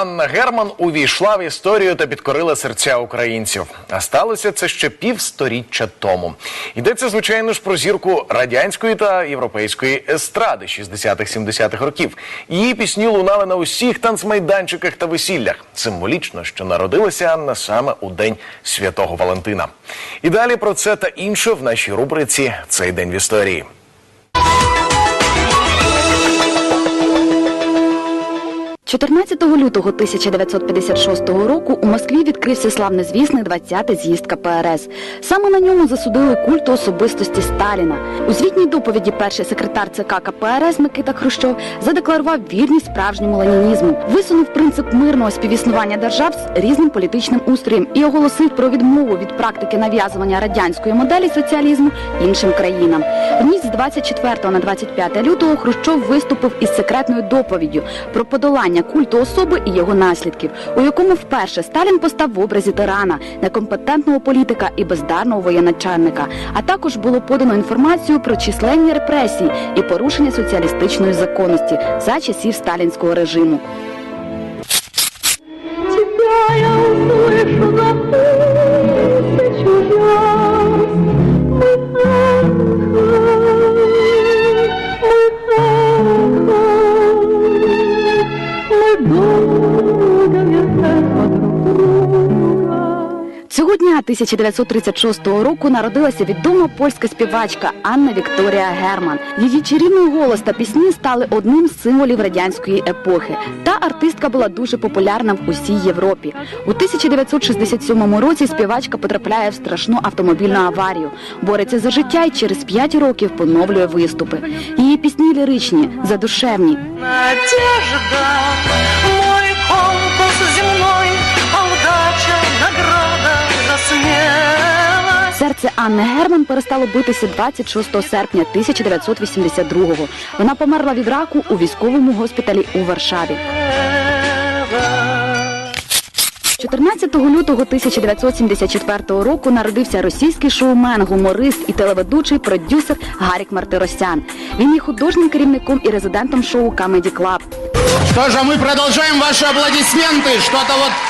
Анна Герман увійшла в історію та підкорила серця українців. А сталося це ще півсторіччя тому. Йдеться, звичайно ж, про зірку радянської та європейської естради 60-х-70-х років. Її пісні лунали на усіх танцмайданчиках та весіллях. Символічно, що народилася Анна саме у день святого Валентина. І далі про це та інше в нашій рубриці Цей день в історії. – 14 лютого 1956 року у Москві відкрився славнозвісний 20-й з'їзд КПРС. Саме на ньому засудили культу особистості Сталіна. У звітній доповіді перший секретар ЦК КПРС Микита Хрущов задекларував вірність справжньому ленінізму, висунув принцип мирного співіснування держав з різним політичним устроєм і оголосив про відмову від практики нав'язування радянської моделі соціалізму іншим країнам. В ніч з 24 на 25 лютого Хрущов виступив із секретною доповіддю про подолання культу особи і його наслідків, у якому вперше Сталін постав в образі тирана, некомпетентного політика і бездарного воєначальника. А також було подано інформацію про численні репресії і порушення соціалістичної законності за часів сталінського режиму. Цього дня 1936 року народилася відома польська співачка Анна Вікторія Герман. Її чарівний голос та пісні стали одним з символів радянської епохи. Та артистка була дуже популярна в усій Європі. У 1967 році співачка потрапляє в страшну автомобільну аварію, бореться за життя і через 5 років поновлює виступи. Її пісні ліричні, задушевні. Надежда, Анни Герман перестало битися 26 серпня 1982-го. Вона померла від раку у військовому госпіталі у Варшаві. 14 лютого 1974 року народився російський шоумен, гуморист і телеведучий продюсер Гарік Мартиросян. Він є художнім керівником і резидентом шоу Comedy Club. Что же, мы продолжаем ваши аплодисменты. Что-то вот...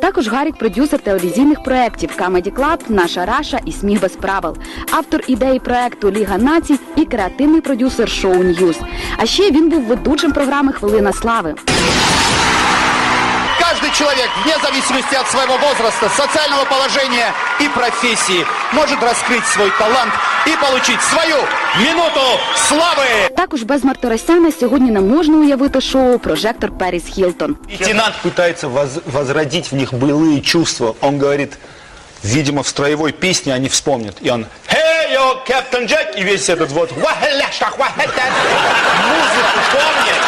Також Гарік продюсер телевізійних проєктів Comedy Club, Наша Раша і Сміх без правил, автор ідеї проекту Ліга націй і креативний продюсер шоу Ньюз. А ще він був ведучим програми Хвилина слави. человек, вне зависимости от своего возраста, социального положения и профессии, может раскрыть свой талант и получить свою минуту слави. Також без Мартиросяна сьогодні не можна уявити шоу «Прожектор Пэрис Хилтон». Лейтенант пытается воз возродить в них былые чувства. Он говорит, видимо, в строевой песне они вспомнят. И он «Hey, yo, Captain Jack!» И весь этот вот «Музыку помнит!»